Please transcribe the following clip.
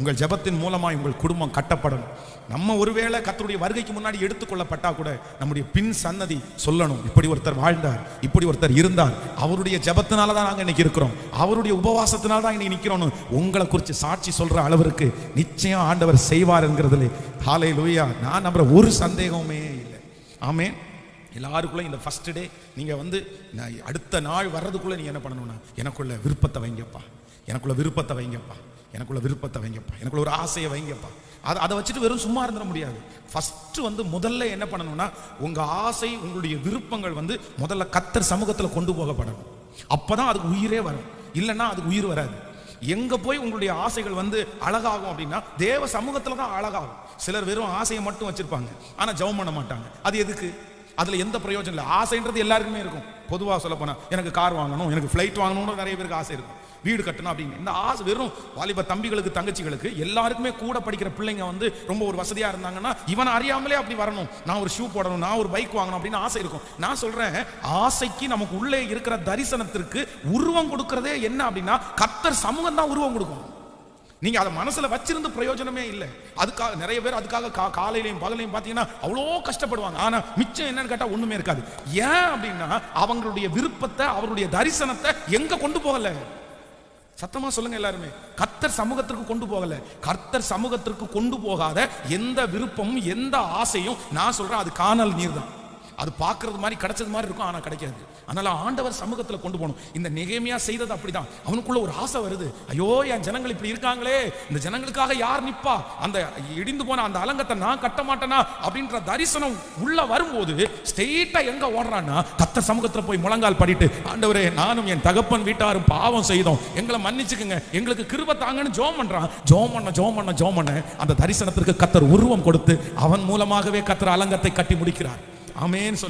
உங்கள் ஜெபத்தின் மூலமாக உங்கள் குடும்பம் கட்டப்படணும் நம்ம ஒருவேளை கத்தருடைய வருகைக்கு முன்னாடி எடுத்துக்கொள்ளப்பட்டா கூட நம்முடைய பின் சன்னதி சொல்லணும். இப்படி ஒருத்தர் வாழ்ந்தார் இப்படி ஒருத்தர் இருந்தார். அவருடைய ஜெபத்தினால தான் நாங்கள் இன்னைக்கு இருக்கிறோம். அவருடைய உபவாசத்தினால தான் இன்னைக்கு நிற்கிறோம்னு உங்களை குறித்து சாட்சி சொல்கிற அளவிற்கு நிச்சயம் ஆண்டவர் செய்வார் என்கிறதுல. ஹாலை லூயா நான் நம்புற ஒரு சந்தேகமே இல்லை. ஆமே எல்லாருக்குள்ள இந்த ஃபஸ்ட் டே நீங்கள் வந்து நான் அடுத்த நாள் வர்றதுக்குள்ளே நீ என்ன பண்ணணும்னா எனக்குள்ள விருப்பத்தை வைங்கப்பா. எனக்குள்ள விருப்பத்தை வைங்கப்பா. எனக்குள்ள விருப்பத்தை வைங்கப்பா. எனக்குள்ள ஒரு ஆசையை வைங்கப்பா. அதை அதை வச்சுட்டு வெறும் சும்மா இருந்துட முடியாது. ஃபர்ஸ்ட் வந்து முதல்ல என்ன பண்ணணும்னா உங்க ஆசை உங்களுடைய விருப்பங்கள் வந்து முதல்ல கத்தர் சமூகத்தில் கொண்டு போகப்படணும். அப்பதான் அதுக்கு உயிரே வரும். இல்லைன்னா அதுக்கு உயிர் வராது. எங்க போய் உங்களுடைய ஆசைகள் வந்து அழகாகும் அப்படின்னா தேவ சமூகத்துல தான் அழகாகும். சிலர் வெறும் ஆசையை மட்டும் வச்சிருப்பாங்க. ஆனா ஜெபம் பண்ண மாட்டாங்க. அது எதுக்கு? அதுல எந்த பிரயோஜனம் இல்லை. ஆசைன்றது எல்லாருக்குமே இருக்கும். பொதுவாக சொல்ல போனால் எனக்கு கார் வாங்கணும் எனக்கு ஃப்ளைட் வாங்கணும்னு நிறைய பேருக்கு ஆசை இருக்கும். வீடு கட்டணும் அப்படின்னு. இந்த ஆசை வெறும் வாலிப தம்பிகளுக்கு தங்கச்சிகளுக்கு எல்லாருக்குமே கூட படிக்கிற பிள்ளைங்க வந்து ரொம்ப ஒரு வசதியா இருந்தாங்கன்னா இவன் அறியாமலே அப்படி வரணும். நான் ஒரு ஷூ போடணும் நான் ஒரு பைக் வாங்கணும் அப்படின்னு ஆசை இருக்கும். நான் சொல்றேன் ஆசைக்கு நமக்கு உள்ளே இருக்கிற தரிசனத்திற்கு உருவம் கொடுக்கறதே என்ன அப்படின்னா கத்தர் சமூகம் தான் உருவம் கொடுக்கும். நீங்க அதை மனசுல வச்சிருந்து பிரயோஜனமே இல்லை. அதுக்காக நிறைய பேர் அதுக்காக கா காலையிலையும் பகலையும் பார்த்தீங்கன்னா அவ்வளோ கஷ்டப்படுவாங்க. ஆனா மிச்சம் என்னன்னு கேட்டால் ஒண்ணுமே இருக்காது. ஏன் அப்படின்னா அவங்களுடைய விருப்பத்தை அவருடைய தரிசனத்தை எங்க கொண்டு போகல? சத்தமா சொல்லுங்க எல்லாருமே. கர்த்தர் சமூகத்திற்கு கொண்டு போகல. கர்த்தர் சமூகத்திற்கு கொண்டு போகாத எந்த விருப்பமும் எந்த ஆசையும் நான் சொல்றேன் அது காணல் நீர் தான் அது பார்க்கறது மாதிரி கிடைச்சது மாதிரி இருக்கும் ஆனால் கிடைக்காது. அதனால் ஆண்டவர் சமூகத்தில் கொண்டு போகணும். இந்த நிகைமையா செய்தது அப்படிதான். அவனுக்குள்ள ஒரு ஆசை வருது. ஐயோ என் ஜனங்கள் இப்படி இருக்காங்களே. இந்த ஜனங்களுக்காக யார் நிற்பா அந்த இடிந்து போன அந்த அலங்கத்தை நான் கட்ட மாட்டேனா? அப்படின்ற தரிசனம் உள்ள வரும்போது ஸ்டெயிட்டாக எங்கே ஓடுறான்னா கத்த சமூகத்தில் போய் முழங்கால் படிட்டு ஆண்டவரே நானும் என் தகப்பன் வீட்டாரும் பாவம் செய்தோம். எங்களை மன்னிச்சுக்குங்க. எங்களுக்கு கிருப தாங்கன்னு ஜோம் பண்ணுறான் ஜோம் பண்ண ஜோம் பண்ண ஜோம் பண்ண அந்த தரிசனத்திற்கு கத்தர் உருவம் கொடுத்து அவன் மூலமாகவே கத்தர் அலங்கத்தை கட்டி முடிக்கிறார். ஆமென் சொல்ல